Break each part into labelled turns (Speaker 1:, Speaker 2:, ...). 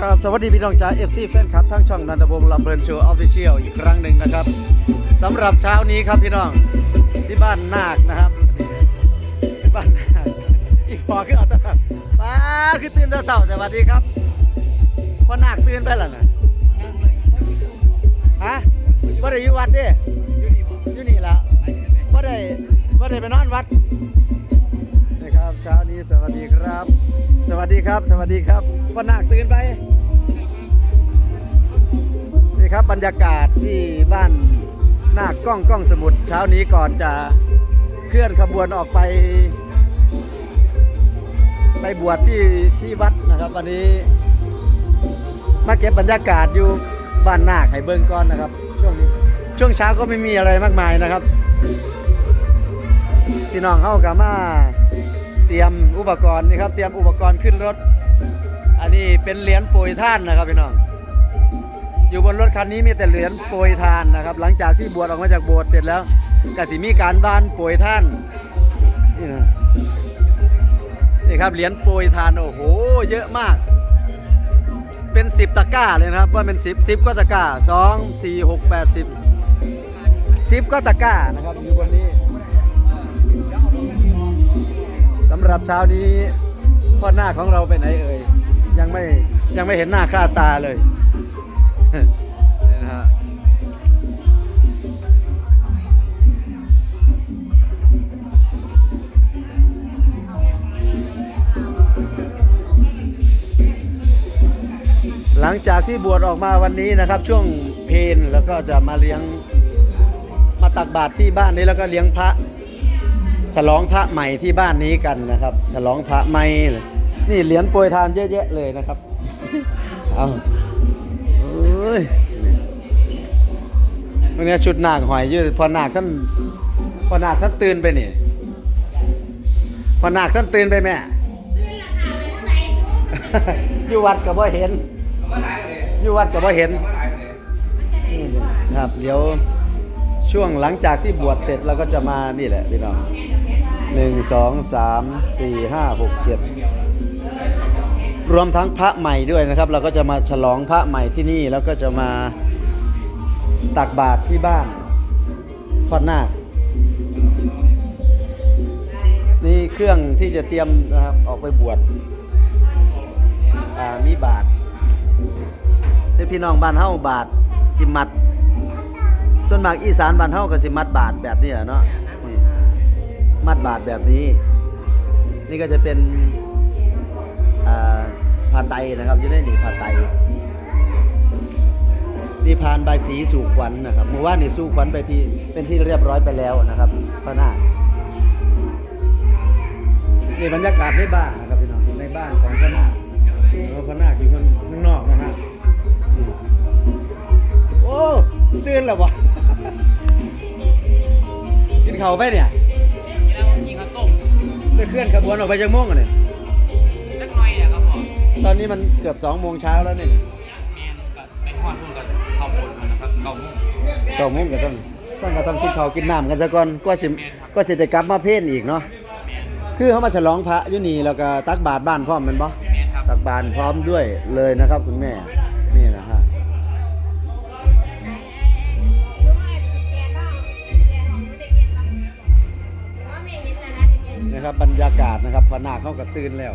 Speaker 1: ครับสวัสดีพี่น้องจ้า FC แฟนคลับทั้งช่องนันทพงศ์ลำเพลินโชว์ออฟฟิเชียลอีกครั้งหนึ่งนะครับสำหรับเช้านี้ครับพี่น้องที่บ้านนาคนะครับที่บ้านนาคอีกพอคือเอาแตาป้าคือตื่นแต่เช้าสวัสดีครับพ่อนาคตื่นไปแล้วนะฮะว่าได้อยู่วัดเดิอยู่นี่ละว่าได้ว่าได้ไปนอนวัดนะครับเช้านี้สวัสดีครับ วัสดีครับ สวัสดีครับพ่อนาคตื่นไป นี่ครับบรรยากาศที่บ้านนาคกล้องกล้องสมุทรเช้านี้ก่อนจะเคลื่อนขบวนออกไป ไปบวชที่ที่วัดนะครับวันนี้มาเก็บบรรยากาศอยู่บ้านนาคให้เบิ่งก่อนนะครับ ช่วงนี้ช่วงเช้าก็ไม่มีอะไรมากมายนะครับพี่น้องเข้ากับมา เตรียมอุปกรณ์นี่ครับเตรียมอุปกรณ์ขึ้นรถ อันนี้เป็นเหรียญโปรยท่านนะครับพี่น้องอยู่บนรถคันนี้มีแต่เหรียญโปรยทานนะครับ หลังจากที่บวชออกมาจากโบสถ์เสร็จแล้วก็สิมีการบ้านโปรยท่านนี่นะนี่ครับเหรียญโปรยทานโอ้โหเยอะมาก เป็นสิบตะกร้าเลยนะครับว่าเป็นสิบสิบก็ตะกร้าสองสี่หกแปดสิบสิบก็ตะกร้านะครับอยู่บนนี้ำหรับเช้านี้พ่อหน้าของเราไปไหนเอ่ยยังไม่ยังไม่เห็นหน้าค่าตาเลยนี่นะฮะหลังจากที่บวชออกมาวันนี้นะครับ ช่วงเพลแล้วก็จะมาเลี้ยงมาตักบาตรที่บ้านนี้แล้วก็เลี้ยงพระ ฉลองพระใหม่ที่บ้านนี้กันนะครับ ฉลองพระใหม่เลยนี่เหรียญโปรยทานเยอะแยะเลยนะครับเอาเอ้ยวันนี้ชุดหนาคหอยยืดพอนาคท่านพอนาคท่านตื่นไปนี่พอนาคท่านตื่นไปแม่อยู่วัดกับว่าเห็นอยู่วัดกับว่าเห็นครับ เดี๋ยวช่วงหลังจากที่บวชเสร็จเราก็จะมานี่แหละพี่น้อง หนึ่งสองสามสี่ห้าหกเจ็ดรวมทั้งพระใหม่ด้วยนะครับ เราก็จะมาฉลองพระใหม่ที่นี่ แล้วก็จะมาตักบาตรที่บ้านพ่อนาคนี่เครื่องที่จะเตรียมนะครับออกไปบวชมีบาตรที่พี่น้องบ้านเฮาบาตรที่มัด ส่วนมากอีสานบ้านเฮาก็สิมัดบาทแบบนี้แหละเนาะ มัดบาทแบบนี้ นี่ก็จะเป็นอ่าผ้าไตนะครับจะได้หนีผ้าไตนี่พานใบสีสู่ขวัญนะครับเมื่อวานนี่สู่ขวัญไปที่เป็นที่เรียบร้อยไปแล้วนะครับพระนาคนี่บรรยากาศในบ้านนะครับพี่น้องในบ้านของพระนาคแล้วพระนาคอยู่ข้างข้างนอกนะฮะโอ้ตื่นแล้ววะกินเข้าไปเนี่ย ได้เคลื่อนขบวนออกไปจากโมงกันเนี่ย
Speaker 2: สักหน่อยนะครับผม
Speaker 1: ตอนนี้มันเกือบสองโมงเช้าแล้วเนี่ย
Speaker 2: แมนกับเป็นทอดพุ่งกับข้าวโพดมันนะครับเกาหมู
Speaker 1: เก้าโมงก็ต้องต้องก็ต้องกินข้าวกินน้ำกันซะก่อนก็สิก็สิได้กลับมาเพ่นอีกเนาะ
Speaker 2: แมน
Speaker 1: คือเขามาฉลองพระอยู่นี่แล้วก็ตักบาตรบ้านพร้อมแมันบ่
Speaker 2: แมนครับ
Speaker 1: ตักบาตรพร้อมด้วยเลยนะครับคุณแม่ นะครับบรรยากาศนะครับพนาเข้าก็ตื่นแล้ว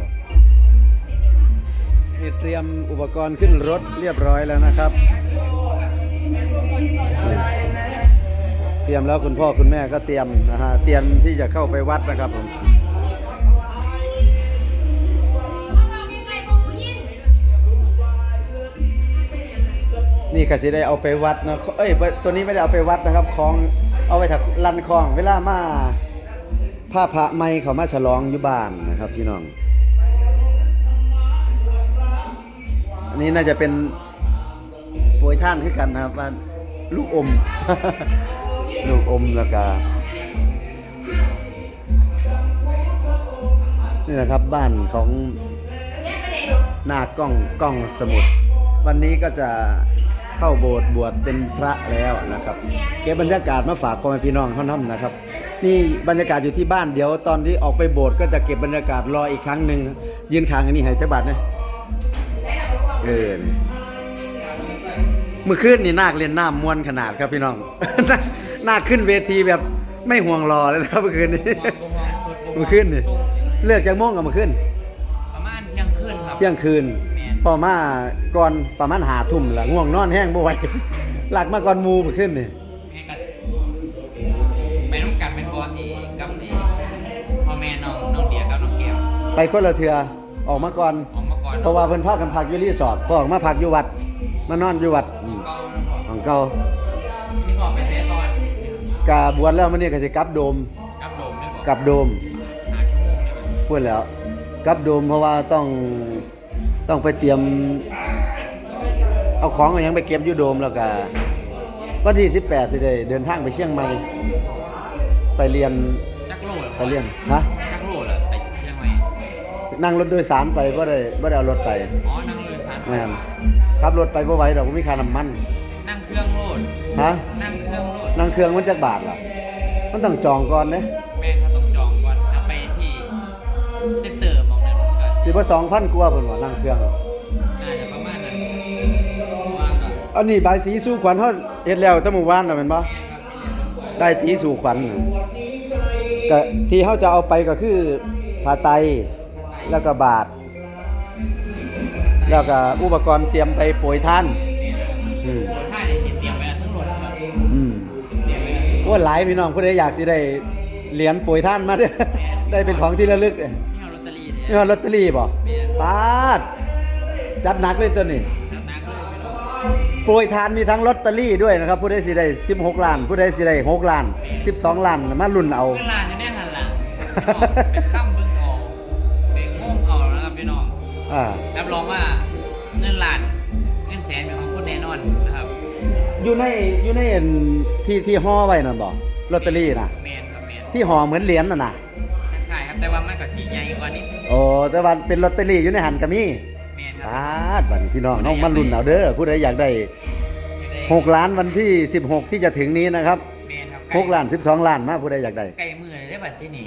Speaker 1: นี่เตรียมอุปกรณ์ขึ้นรถเรียบร้อยแล้วนะครับ เตรียมแล้วคุณพ่อคุณแม่ก็เตรียมนะฮะเตรียมที่จะเข้าไปวัดนะครับผมนี่ก็สิได้เอาไปวัดนะเอ้ยตัวนี้ไม่ได้เอาไปวัดนะครับคลองเอาไว้ถักลันคลองเวลามา ผ้าพระไม่เขามาฉลองอยู่บ้านนะครับ พี่น้อง อันนี้น่าจะเป็นโปรยท่านขึ้นกันนะครับว่าลูกอม ลูกอมแล้วก็นี่นะครับบ้านของหน้ากล้องกล้องสมุด วันนี้ก็จะเข้าโบสถ์บวชเป็นพระแล้วนะครับ เก็บบรรยากาศมาฝากพ่อแม่พี่น้องเท่านั้นนะครับ นี่บรรยากาศอยู่ที่บ้านเดี๋ยวตอนที่ออกไปโบสถ์ก็จะเก็บบรรยากาศรออีกครั้งหนึ่งยืนค้างอันนี้ให้เจ้าบัตรนะเออเมื่อคืนนี่นาคเล่นน้ำมวนขนาดครับพี่น้องนาคขึ้นเวทีแบบไม่ห่วงรอเลยนะครับเมื่อคืนนี้เมื่อคืนนี่เลือกจากโมงกับเมื่อคืน
Speaker 2: ประมาณเที่ยงคืนครับ
Speaker 1: เที่ยงคืน
Speaker 2: แม่น
Speaker 1: พอมาก่อนประมาณหาทุ่มละง่วงนอนแห้งบ่ไหวหลักมาก่อนหมูเมื่อคืนนี่
Speaker 2: แม่กัน ไป
Speaker 1: คนละเทือออกมาก่อน
Speaker 2: ออกมาก่อน
Speaker 1: เพราะว่าเพิ่นพากันพักอยู่รีสอร์ทพอออกมาพักอยู่วัด มานอนอยู่วัดอืม
Speaker 2: ก็น้องบอก
Speaker 1: ของเก่า
Speaker 2: ที่บอกไปเตะตอน
Speaker 1: กาบวชแล้วมื้อนี้ก็สิกลับโดม
Speaker 2: กับโดมได้บอก
Speaker 1: กลับโดม
Speaker 2: หาชั่วโมงได้บอก
Speaker 1: พูดแล้วกลับโดมเพราะว่าต้องต้องไปเตรียม เอาของเอาหยังไปเก็บอยู่โดมแล้วก็วันที่18สิได้เดินทางไปเชียงใหม่ไปเรียน
Speaker 2: จักโลด
Speaker 1: ไปเรียนฮะ นั่งรถโดยสารไปบ่ได้บ่ได้เอารถไป
Speaker 2: อ๋อนั่งเรือสาร
Speaker 1: แม่นขับรถไปบ่ไหวดอกบ่มีค่าน้ำมัน
Speaker 2: นั่งเครื่องโลด
Speaker 1: ฮะ
Speaker 2: นั่งเครื่องโลด
Speaker 1: นั่งเครื่องมันจักบาทล่ะ มันต้องจองก่อนเด้
Speaker 2: แม่เขาต้องจองก่อนจะไปที่เซ็นเตอร์มองนั้นก็
Speaker 1: สิบ่2,000กว่าเพิ่นว่านั่งเครื่อง
Speaker 2: น่าจะประมาณนั้นเพราะว่าก็
Speaker 1: อันนี้ใบายสีสู่ขวัญเฮาเฮ็ดแล้วแต่เมื่อวานน่ะแม่นบ่
Speaker 2: แม่ครับ
Speaker 1: ได้สีสู่ขวัญน่ะก็ที่เฮาจะเอาไปก็คือผ้าไตร แล้วก็บาท แล้วก็อุปกรณ์เตรียมไปโปรยทานอืม
Speaker 2: คนท่าเนี่ยเตรียมไว้แล้วทั้งหมดครับ
Speaker 1: อืม
Speaker 2: เตรียมไว้แล้ว
Speaker 1: โอ้หลายพี่น้องผู้ใดอยากสิได้เหรียญโปรยทานมาเด้อได้เป็นของที่ระลึกเด้อ
Speaker 2: ที่เอาลอตเตอรี่เนี่ย
Speaker 1: นี่ว่าลอตเตอรี่บ่
Speaker 2: แม่น
Speaker 1: ปาดจัดหนักเลยตัวนี้
Speaker 2: นักนักเลยไม่ต้อง
Speaker 1: โปรยทานมีทั้งลอตเตอรี่ด้วยนะครับ ผู้ใดสิได้ 16 ล้าน ผู้ใดสิได้ 6 ล้าน 12 ล้านมาลุ้นเอา
Speaker 2: เวลาจะได้หันหลัง อ
Speaker 1: ยู่ในอยู่ในอันที่ที่ห่อไว้นั่นบ่ลอตเตอรี่น่ะ
Speaker 2: แมนครับแมน
Speaker 1: ที่ห่อเหมือนเหรียญน่ะน่ะ
Speaker 2: ใช่ครับแต่ว่ามันก็สีใหญ่กว่านิดนึง
Speaker 1: โอ้แต่ว่าเป็นลอตเตอรี่อยู่ในหันก็มี
Speaker 2: แมนค
Speaker 1: ป
Speaker 2: รับา
Speaker 1: ดบัดนี้พี่น้องน้องมาลุ้นเอาเด้อผู้ใดอยากได้6 ล้านวันที่ 16 ที่จะถึงนี้นะครับ
Speaker 2: แมนครับ
Speaker 1: 6ล้าน 12 ล้านมาผู้ใดอยากได้
Speaker 2: ไก่มือเลยได้บัตรที่นี่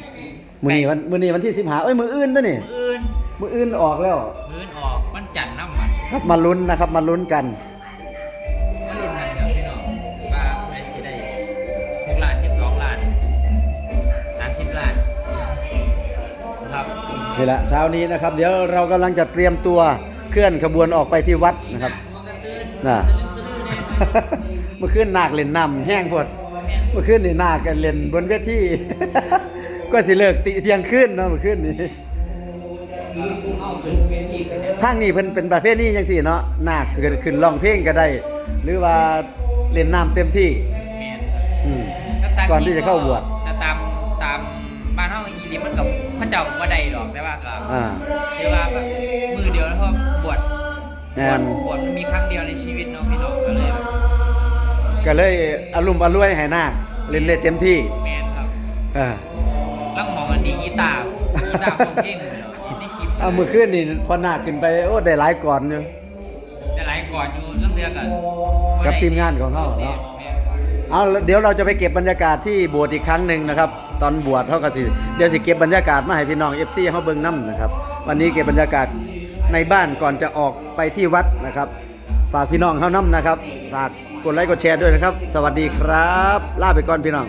Speaker 1: มื้อนี้วันมื้อนี้วันที่15เอ้ยมื้ออื่นตัวนี่
Speaker 2: มืออื่น
Speaker 1: มื้ออื่นออกแล้ว
Speaker 2: มืออื่นออกวันจันทร์น้ำมัน
Speaker 1: ครับมาลุ้นนะครับมาลุ้นกัน
Speaker 2: นี่แหละ
Speaker 1: เช้านี้นะครับ เดี๋ยวเรากำลังจะเตรียมตัวเคลื่อนขบวนออกไปที่วัดนะครับ
Speaker 2: มันก็ตื่น
Speaker 1: น่ะ
Speaker 2: สลึมสลือเนี่ย
Speaker 1: เมื่อคืนนาคเล่นน้ำแห้งพดเมื่อคืนนี่นาคกันเล่นบนเวทีก็สิเลิกติเที่ยงคืนเนาะเมื่อคืนนี้
Speaker 2: เอาถึงเวทีกันเนี่ย
Speaker 1: ทางนี้เพิ่นเป็นประเภทนี้จังซี่เนาะนาคขึ้นขึ้นร้องเพลงก็ได้ หรือว่าเล่นน้ำเต็มที่
Speaker 2: แมน
Speaker 1: อืม
Speaker 2: ก็ตาม
Speaker 1: ก่อนที่จะเข้าบวช
Speaker 2: แต่ตามตามบ้านเฮาอีหลีมันกับ พระเจ้าบ่ได้หรอกแต่ว่าก็
Speaker 1: อ่า
Speaker 2: เรียกว่าแบบมือเดียวแล้วพอบวช
Speaker 1: แม่
Speaker 2: บวช
Speaker 1: น
Speaker 2: บวชมันมีครั้งเดียวในชีวิตเนาะพี่น้องก็เลยแบบ
Speaker 1: ก็เลยอารมณ์อรวยให้นาคเล่นได้เต็มที่
Speaker 2: แมนครับ
Speaker 1: อ่า
Speaker 2: ลังมองอันนี้กีตาร์กีตาร์ของเพลงเลยเนาะในคลิป
Speaker 1: เอาเมื่อคืนนี่พอนาคขึ้นไปโอ้ได้หลายก่อนอยู่
Speaker 2: จะหลายก่อนอยู่เรื่องเดือกัน
Speaker 1: กับทีมงานของเขาเนาะ
Speaker 2: แม่นครับ
Speaker 1: เอาเดี๋ยวเราจะไปเก็บบรรยากาศที่บวชอีกครั้งหนึ่งนะครับ ตอนบวชเท่ากับสิเดี๋ยวสิเก็บบรรยากาศมาให้พี่น้องเอฟซีเขาเบิ้งน้ำนะครับ วันนี้เก็บบรรยากาศในบ้านก่อนจะออกไปที่วัดนะครับ ฝากพี่น้องเขาน้ำนะครับ ฝากกดไลค์กดแชร์ด้วยนะครับ สวัสดีครับ ลาไปก่อนพี่น้อง